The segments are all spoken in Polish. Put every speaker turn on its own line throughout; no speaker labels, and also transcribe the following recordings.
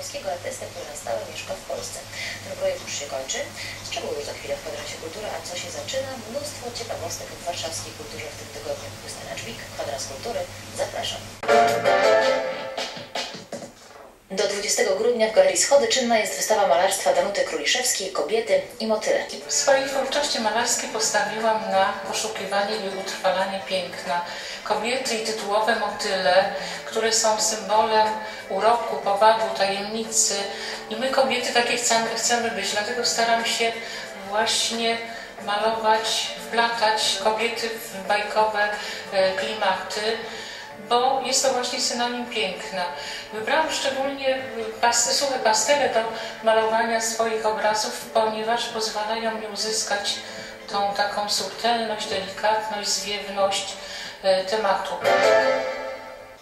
polskiego artystę, który na stałe mieszka w Polsce. Ten projekt już się kończy. Szczegóły już za chwilę w kwadracie kultury, a co się zaczyna? Mnóstwo ciekawostek w warszawskiej kulturze w tym tygodniu. Justyna Dźwig, kwadrans kultury. Zapraszam. Do 20 grudnia w Galerii Schody czynna jest wystawa malarstwa Danuty Króliszewskiej Kobiety i motyle.
W swojej twórczości malarskiej postawiłam na poszukiwanie i utrwalanie piękna. Kobiety i tytułowe motyle, które są symbolem uroku, powabu, tajemnicy. I my kobiety takie chcemy, chcemy być, dlatego staram się właśnie malować, wplatać kobiety w bajkowe e, klimaty bo jest to właśnie synonim piękna. Wybrałam szczególnie pasty, suche pastele do malowania swoich obrazów, ponieważ pozwalają mi uzyskać tą taką subtelność, delikatność, zwiewność e, tematu.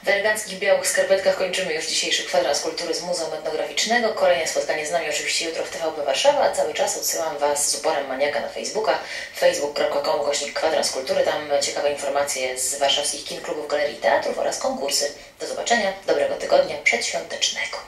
W eleganckich białych skarpetkach kończymy już dzisiejszy kwadrans kultury z Muzeum Etnograficznego. Kolejne spotkanie z nami oczywiście jutro w TVP Warszawa, a cały czas odsyłam Was z uporem maniaka na Facebooka facebook.com kośnik kwadrans kultury. Tam ciekawe informacje z warszawskich kin, klubów, galerii, teatrów oraz konkursy. Do zobaczenia, dobrego tygodnia przedświątecznego.